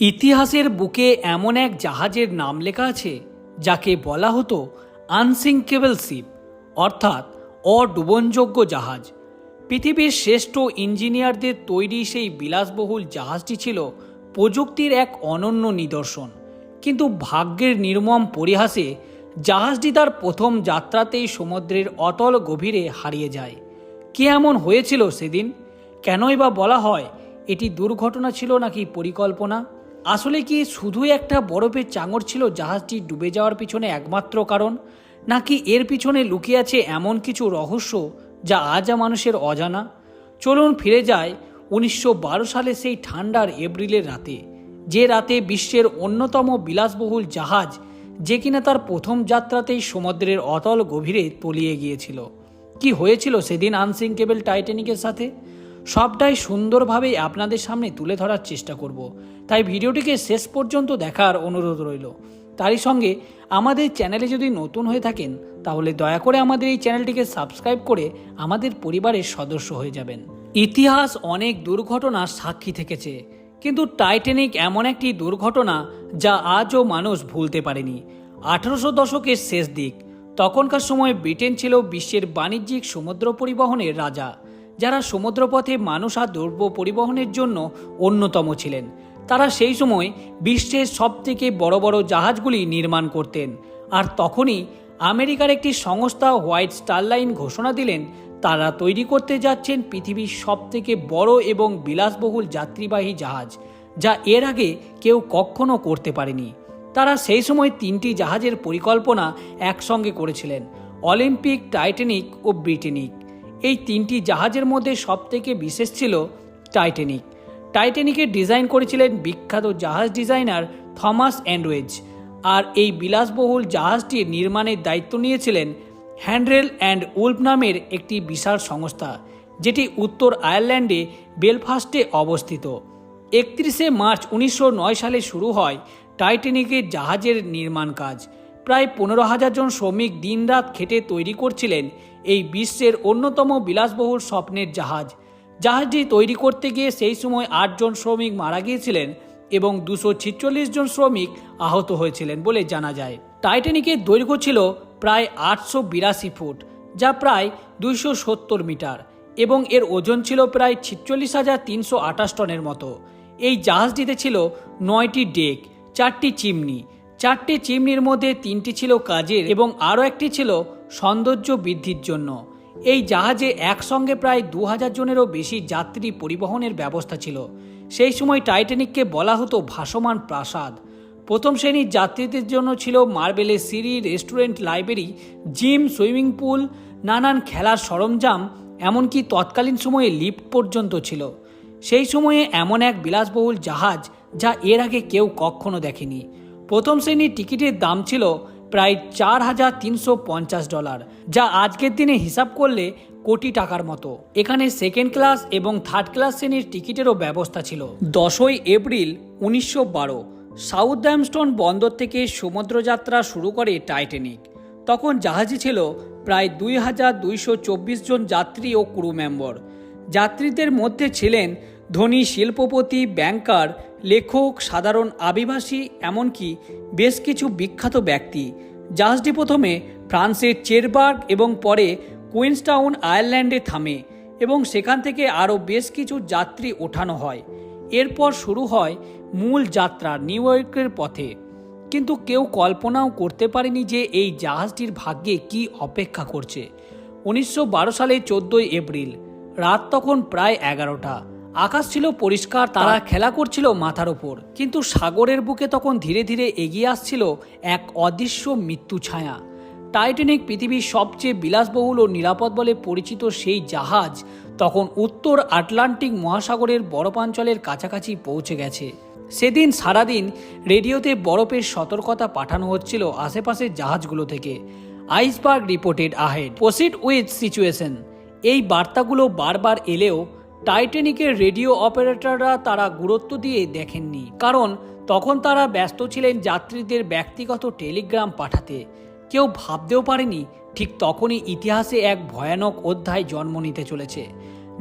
ইতিহাসের বুকে এমন এক জাহাজের নাম লেখা আছে, যাকে বলা হতো আনসিঙ্কেবল শিপ, অর্থাৎ অডুবনযোগ্য জাহাজ। পৃথিবীর শ্রেষ্ঠ ইঞ্জিনিয়ারদের তৈরি সেই বিলাসবহুল জাহাজটি ছিল প্রযুক্তির এক অনন্য নিদর্শন। কিন্তু ভাগ্যের নির্মম পরিহাসে জাহাজটি তার প্রথম যাত্রাতেই সমুদ্রের অতল গভীরে হারিয়ে যায়। কে এমন হয়েছিল সেদিন? কেনই বা বলা হয় এটি দুর্ঘটনা ছিল নাকি পরিকল্পনা? আসলে কি শুধুই একটা বরফের চাঙড় ছিল জাহাজটি ডুবে যাওয়ার পিছনে একমাত্র কারণ? নাকি এর পিছনে লুকিয়ে আছে এমন কিছু রহস্য যা আজ মানুষের অজানা? চলুন ফিরে যায় উনিশশো বারো সালে সেই ঠান্ডার এপ্রিলের রাতে, যে রাতে বিশ্বের অন্যতম বিলাসবহুল জাহাজ যে কিনা তার প্রথম যাত্রাতেই সমুদ্রের অতল গভীরে তলিয়ে গিয়েছিল। কি হয়েছিল সেদিন আনসিঙ্কেবল টাইটানিকের সাথে? সবটাই সুন্দরভাবে আপনাদের সামনে তুলে ধরার চেষ্টা করব। তাই ভিডিওটিকে শেষ পর্যন্ত দেখার অনুরোধ রইল। তারই সঙ্গে আমাদের চ্যানেলে যদি নতুন হয়ে থাকেন, তাহলে দয়া করে আমাদের এই চ্যানেলটিকে সাবস্ক্রাইব করে আমাদের পরিবারের সদস্য হয়ে যাবেন। ইতিহাস অনেক দুর্ঘটনার সাক্ষী থেকেছে, কিন্তু টাইটানিক এমন একটি দুর্ঘটনা যা আজও মানুষ ভুলতে পারেনি। আঠারোশো দশকের শেষ দিক, তখনকার সময় ব্রিটেন ছিল বিশ্বের বাণিজ্যিক সমুদ্র পরিবহনের রাজা। যারা সমুদ্রপথে মানুষ আর দ্রব্য পরিবহনের জন্য অন্যতম ছিলেন। তারা সেই সময় বিশ্বের সবথেকে বড় বড় জাহাজগুলি নির্মাণ করতেন। আর তখনই আমেরিকার একটি সংস্থা হোয়াইট স্টার লাইন ঘোষণা দিলেন, তারা তৈরি করতে যাচ্ছেন পৃথিবীর সবথেকে বড় এবং বিলাসবহুল যাত্রীবাহী জাহাজ, যা এর আগে কেউ কখনো করতে পারেনি। তারা সেই সময় তিনটি জাহাজের পরিকল্পনা একসঙ্গে করেছিলেন, অলিম্পিক, টাইটানিক ও ব্রিটেনিক। এই তিনটি জাহাজের মধ্যে সবথেকে বিশেষ ছিল টাইটানিক। টাইটানিকের ডিজাইন করেছিলেন বিখ্যাত জাহাজ ডিজাইনার থমাস অ্যান্ডওয়েজ আর এই বিলাসবহুল জাহাজটির নির্মাণের দায়িত্ব নিয়েছিলেন হ্যান্ড্রেল অ্যান্ড উল্ফ নামের একটি বিশাল সংস্থা, যেটি উত্তর আয়ারল্যান্ডে বেলফাস্টে অবস্থিত। একত্রিশে মার্চ উনিশশো নয় সালে শুরু হয় টাইটানিকের জাহাজের নির্মাণ কাজ। প্রায় পনেরো হাজার জন শ্রমিক দিনরাত খেটে তৈরি করছিলেন এই বিশ্বের অন্যতম বিলাসবহুল স্বপ্নের জাহাজ। জাহাজটি তৈরি করতে গিয়ে সেই সময় আটজন শ্রমিক মারা গিয়েছিলেন এবং দুশো ছিচল্লিশ জন শ্রমিক আহত হয়েছিলেন বলে জানা যায়। টাইটানিকের দৈর্ঘ্য ছিল প্রায় আটশো বিরাশি ফুট, যা প্রায় দুইশো সত্তর মিটার এবং এর ওজন ছিল প্রায় ছিচল্লিশ হাজার তিনশো আঠাশ টনের মতো। এই জাহাজটিতে ছিল নয়টি ডেক, চারটি চিমনি চারটি চিমনির মধ্যে তিনটি ছিল কাজের এবং আরও একটি ছিল সৌন্দর্য বৃদ্ধির জন্য। এই জাহাজে একসঙ্গে প্রায় দু হাজার জনেরও বেশি যাত্রী পরিবহনের ব্যবস্থা ছিল। সেই সময় টাইটানিককে বলা হতো ভাসমান প্রাসাদ। প্রথম শ্রেণির যাত্রীদের জন্য ছিল মার্বেলের সিঁড়ি, restaurant library, gym, swimming pool, নানান খেলার সরঞ্জাম, এমনকি তৎকালীন সময়ে লিফট পর্যন্ত ছিল। সেই সময়ে এমন এক বিলাসবহুল জাহাজ যা এর আগে কেউ কখনো দেখেনি। প্রথম শ্রেণির টিকিটের দাম ছিল প্রায় চার হাজার তিনশো পঞ্চাশ ডলার, যা আজকের দিনে হিসাব করলে কোটি টাকার মতো। এখানে সেকেন্ড ক্লাস এবং থার্ড ক্লাস শ্রেণির টিকিটেরও ব্যবস্থা ছিল। দশই এপ্রিল উনিশশো বারো, সাউথ ড্যামস্টন বন্দর থেকে সমুদ্রযাত্রা শুরু করে টাইটানিক। তখন জাহাজে ছিল প্রায় দুই হাজার দুইশো চব্বিশ জন যাত্রী ও ক্রু মেম্বার। যাত্রীদের মধ্যে ছিলেন ধনী শিল্পপতি, ব্যাংকার, লেখক, সাধারণ আদিবাসী, এমনকি বেশ কিছু বিখ্যাত ব্যক্তি। জাহাজটি প্রথমে ফ্রান্সের চেরবার্গ এবং পরে কুইন্সটাউন আয়ারল্যান্ডে থামে এবং সেখান থেকে আরও বেশ কিছু যাত্রী ওঠানো হয়। এরপর শুরু হয় মূল যাত্রা নিউ ইয়র্কের পথে। কিন্তু কেউ কল্পনাও করতে পারেনি যে এই জাহাজটির ভাগ্যে কি অপেক্ষা করছে। উনিশশো বারো সালে চোদ্দই এপ্রিল, রাত তখন প্রায় এগারোটা। আকাশ ছিল পরিষ্কার তারা খেলা করছিল মাথার ওপর। কিন্তু সাগরের বুকে তখন ধীরে ধীরে এগিয়ে আসছিল এক অদৃশ্য মৃত্যু ছায়া। টাইটানিক পৃথিবীর সবচেয়ে বিলাসবহুল ও নিরাপদ বলে পরিচিত সেই জাহাজ তখন উত্তর আটলান্টিক মহাসাগরের বরফাঞ্চলের কাছাকাছি পৌঁছে গেছে। সেদিন সারাদিন রেডিওতে বরফের সতর্কতা পাঠানো হচ্ছিল আশেপাশের জাহাজগুলো থেকে। Iceberg reported ahead. Proceed with situation. এই বার্তাগুলো বারবার এলেও টাইটানিকের রেডিও অপারেটররা তারা গুরুত্ব দিয়ে দেখেননি, কারণ তখন তারা ব্যস্ত ছিলেন যাত্রীদের ব্যক্তিগত টেলিগ্রাম পাঠাতে। কেউ ভাবতেও পারেনি, ঠিক তখনই ইতিহাসে এক ভয়ানক অধ্যায় জন্ম নিতে চলেছে।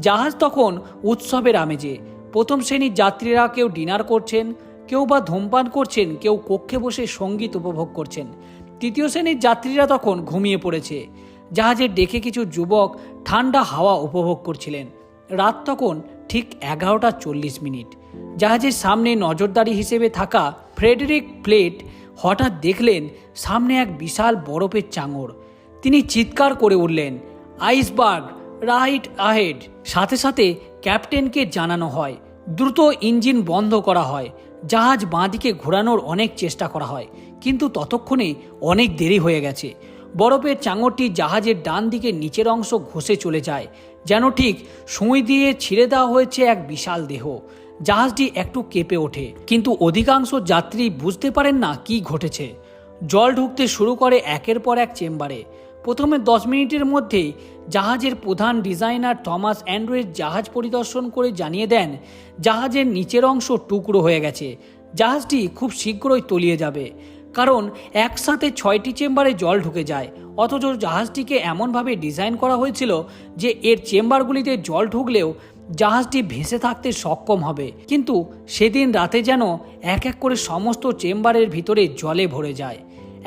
জাহাজ তখন উৎসবের আমেজে। প্রথম শ্রেণির যাত্রীরা কেউ ডিনার করছেন, কেউ বা ধূমপান করছেন, কেউ কক্ষে বসে সংগীত উপভোগ করছেন। তৃতীয় শ্রেণির যাত্রীরা তখন ঘুমিয়ে পড়েছে। জাহাজের ডেকে কিছু যুবক ঠান্ডা হাওয়া উপভোগ করছিলেন। রাত তখন ঠিক এগারোটা চল্লিশ মিনিট। জাহাজের সামনে নজরদারি হিসেবে থাকা ফ্রেডরিক প্লেট হঠাৎ দেখলেন সামনে এক বিশাল বরফের চাঙড়। তিনি চিৎকার করে উঠলেন, আইসবার্গ, রাইট আহেড। সাথে সাথে ক্যাপ্টেনকে জানানো হয়, দ্রুত ইঞ্জিন বন্ধ করা হয়, জাহাজ বাঁদিকে ঘোরানোর অনেক চেষ্টা করা হয়, কিন্তু ততক্ষণে অনেক দেরি হয়ে গেছে। বরফের চাঙরটি জাহাজের ডান দিকে নিচের অংশ ঘষে চলে যায় যেন ঠিক সুই দিয়ে ছিঁড়ে দেওয়া হয়েছে এক বিশাল দেহ। জাহাজটি একটু কেঁপে ওঠে, কিন্তু অধিকাংশ যাত্রী বুঝতে পারেন না কি ঘটেছে। জল ঢুকতে শুরু করে একের পর এক চেম্বারে। প্রথমে দশ মিনিটের মধ্যেই জাহাজের প্রধান ডিজাইনার থমাস অ্যান্ড্রয়েড জাহাজ পরিদর্শন করে জানিয়ে দেন, জাহাজের নিচের অংশ টুকরো হয়ে গেছে। জাহাজটি খুব শীঘ্রই তলিয়ে যাবে। কারণ একসাথে ছয়টি চেম্বারে জল ঢুকে যায়। অথচ জাহাজটিকে এমনভাবে ডিজাইন করা হয়েছিল যে এর চেম্বারগুলিতে জল ঢুকলেও জাহাজটি ভেসে থাকতে সক্ষম হবে। কিন্তু সেদিন রাতে যেন এক এক করে সমস্ত চেম্বারের ভিতরে জলে ভরে যায়।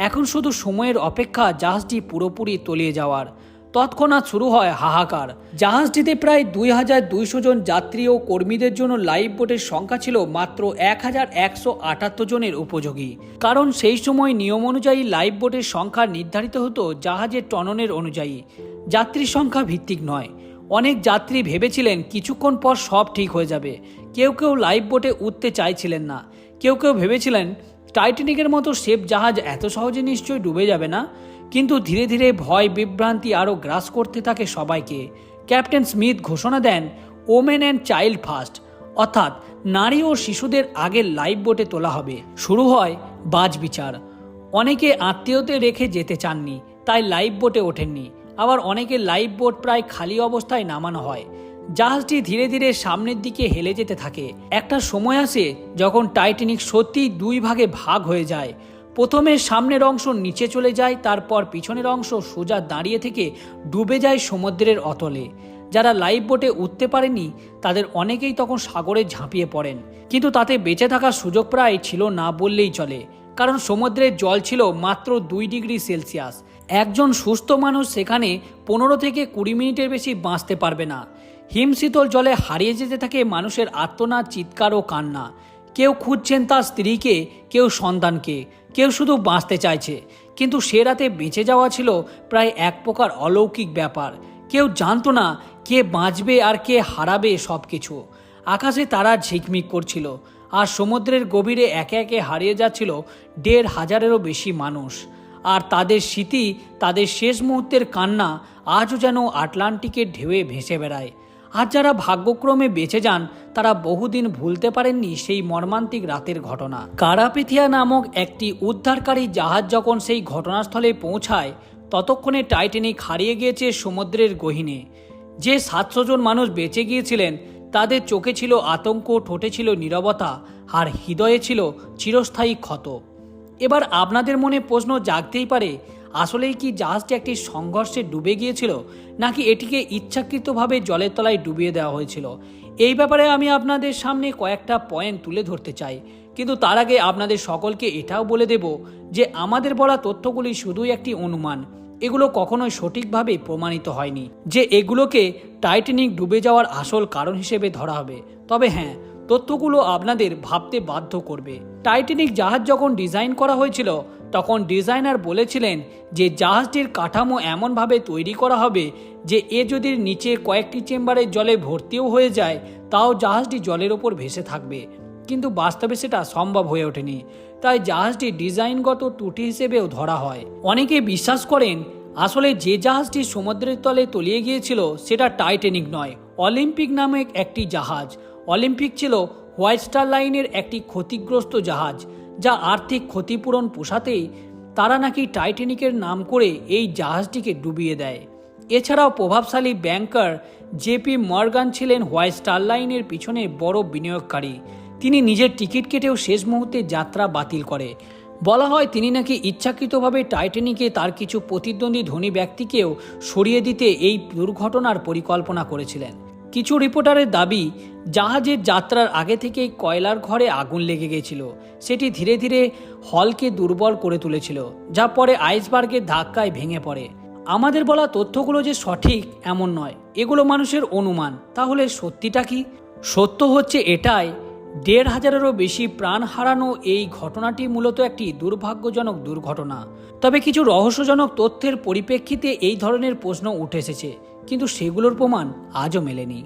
এখন শুধু সময়ের অপেক্ষা জাহাজটি পুরোপুরি তলিয়ে যাওয়ার। তৎক্ষণাৎ শুরু হয় হাহাকার। জাহাজটিতে প্রায় দুই হাজার দুইশো জন যাত্রী ও কর্মীদের জন্য লাইফ বোটের সংখ্যা ছিল মাত্র এক হাজার একশো আটাত্তর জনের উপযোগী। কারণ সেই সময় নিয়ম অনুযায়ী লাইফ বোটের সংখ্যা নির্ধারিত হতো জাহাজের টননের অনুযায়ী। যাত্রীর সংখ্যা ভিত্তিক নয়। অনেক যাত্রী ভেবেছিলেন কিছুক্ষণ পর সব ঠিক হয়ে যাবে। কেউ কেউ লাইফ বোটে উঠতে চাইছিলেন না। কেউ কেউ ভেবেছিলেন টাইটানিকের মতো সেফ জাহাজ এত সহজে নিশ্চয়ই ডুবে যাবে না? কিন্তু ধীরে ধীরে ভয়, বিভ্রান্তি আরও গ্রাস করতে থাকে সবাইকে। ক্যাপ্টেন স্মিথ ঘোষণা দেন, ওমেন অ্যান্ড চাইল্ড ফার্স্ট অর্থাৎ নারী ও শিশুদের আগে লাইফ বোটে তোলা হবে। শুরু হয় বাজ বিচার। অনেকে আত্মীয়তে রেখে যেতে চাননি, তাই লাইফ বোটে ওঠেননি। আবার অনেকে লাইফ বোট প্রায় খালি অবস্থায় নামানো হয়। জাহাজটি ধীরে ধীরে সামনের দিকে হেলে যেতে থাকে। একটা সময় আসে যখন টাইটানিক সত্যি দুই ভাগে ভাগ হয়ে যায়। প্রথমে সামনের অংশ নিচে চলে যায়, তারপর পিছনের অংশ সোজা দাঁড়িয়ে থেকে ডুবে যায় সমুদ্রের অতলে। যারা লাইফ বোটে উঠতে পারেনি, তাদের অনেকেই তখন সাগরে ঝাঁপিয়ে পড়েন। কিন্তু তাতে বেঁচে থাকার সুযোগ প্রায় ছিল না বললেই চলে। কারণ সমুদ্রের জল ছিল মাত্র দুই ডিগ্রি সেলসিয়াস। একজন সুস্থ মানুষ সেখানে পনেরো থেকে কুড়ি মিনিটের বেশি বাঁচতে পারবে না। হিমশীতল জলে হারিয়ে যেতে থাকে মানুষের আর্তনাদ, চিৎকার ও কান্না। কেউ খুঁজছেন তার স্ত্রীকে, কেউ সন্তানকে। কেউ শুধু বাঁচতে চাইছে। কিন্তু সে রাতে বেঁচে যাওয়া ছিল প্রায় এক প্রকার অলৌকিক ব্যাপার। কেউ জানতো না কে বাঁচবে আর কে হারাবে সব কিছু আকাশে তারা ঝিকমিক করছিল আর সমুদ্রের গভীরে একে একে হারিয়ে যাচ্ছিল দেড় হাজারেরও বেশি মানুষ। আর তাদের স্মৃতি, তাদের শেষ মুহূর্তের কান্না আজও যেন আটলান্টিকের ঢেউয়ে ভেসে বেড়ায়। আর যারা ভাগ্যক্রমে বেঁচে যান, তারা বহুদিন ভুলতে পারেননি সেই মর্মান্তিক রাতের ঘটনা। কারাপেথিয়া নামক একটি উদ্ধারকারী জাহাজ যখন সেই ঘটনাস্থলে পৌঁছায়, ততক্ষণে টাইটানিক হারিয়ে গিয়েছে সমুদ্রের গহিনে। যে সাতশো জন মানুষ বেঁচে গিয়েছিলেন, তাদের চোখে ছিল আতঙ্ক, ঠোঁটে ছিল নীরবতা, আর হৃদয়ে ছিল চিরস্থায়ী ক্ষত। এবার আপনাদের মনে প্রশ্ন জাগতেই পারে আসলেই কি জাহাজটি একটি সংঘর্ষে ডুবে গিয়েছিল, নাকি এটিকে ইচ্ছাকৃতভাবে জলের তলায় ডুবিয়ে দেওয়া হয়েছিল? এই ব্যাপারে আমি আপনাদের সামনে কয়েকটা পয়েন্ট তুলে ধরতে চাই। কিন্তু তার আগে আপনাদের সকলকে এটাও বলে দেব যে, আমাদের বলা তথ্যগুলি শুধুই একটি অনুমান। এগুলো কখনোই সঠিকভাবে প্রমাণিত হয়নি যে এগুলোকে টাইটানিক ডুবে যাওয়ার আসল কারণ হিসেবে ধরা হবে। তবে হ্যাঁ তথ্যগুলো আপনাদের ভাবতে বাধ্য করবে। টাইটানিক জাহাজ যখন ডিজাইন করা হয়েছিল, তখন ডিজাইনার বলেছিলেন যে জাহাজটির কাঠামো এমনভাবে তৈরি করা হবে যে এ যদি নিচে কয়েকটি চেম্বারের জলে ভর্তিও হয়ে যায়, তাও জাহাজটি জলের ওপর ভেসে থাকবে। কিন্তু বাস্তবে সেটা সম্ভব হয়ে ওঠেনি। তাই জাহাজটি ডিজাইনগত ত্রুটি হিসেবেও ধরা হয়। অনেকে বিশ্বাস করেন, আসলে যে জাহাজটি সমুদ্রের তলে তলিয়ে গিয়েছিল, সেটা টাইটানিক নয়, অলিম্পিক নামে একটি জাহাজ। অলিম্পিক ছিল হোয়াইট স্টার লাইনের একটি ক্ষতিগ্রস্ত জাহাজ, যা আর্থিক ক্ষতিপূরণ পোষাতেই তারা নাকি টাইটানিকের নাম করে এই জাহাজটিকে ডুবিয়ে দেয়। এছাড়াও প্রভাবশালী ব্যাংকার জেপি মর্গান ছিলেন হোয়াইট স্টার লাইনের পিছনে বড় বিনিয়োগকারী। তিনি নিজের টিকিট কেটেও শেষ মুহূর্তে যাত্রা বাতিল করে। বলা হয় তিনি নাকি ইচ্ছাকৃতভাবে টাইটানিকে তার কিছু প্রতিদ্বন্দ্বী ধনী ব্যক্তিকেও সরিয়ে দিতে এই দুর্ঘটনার পরিকল্পনা করেছিলেন। কিছু রিপোর্টারের দাবি, জাহাজের যাত্রার আগে থেকেই কয়লার ঘরে আগুন লেগে গেছিল সেটি ধীরে ধীরে হলকে দুর্বল করে তুলেছিল, যা পরে আইসবার্গের ধাক্কায় ভেঙে পড়ে। আমাদের বলা তথ্যগুলো যে সঠিক এমন নয়, এগুলো মানুষের অনুমান। তাহলে সত্যিটা কি? সত্য হচ্ছে এটাই, দেড় হাজারেরও বেশি প্রাণ হারানো এই ঘটনাটি মূলত একটি দুর্ভাগ্যজনক দুর্ঘটনা। তবে কিছু রহস্যজনক তথ্যের পরিপ্রেক্ষিতে এই ধরনের প্রশ্ন উঠে এসেছে। কিন্তু সেগুলোর প্রমাণ আজও মেলেনি।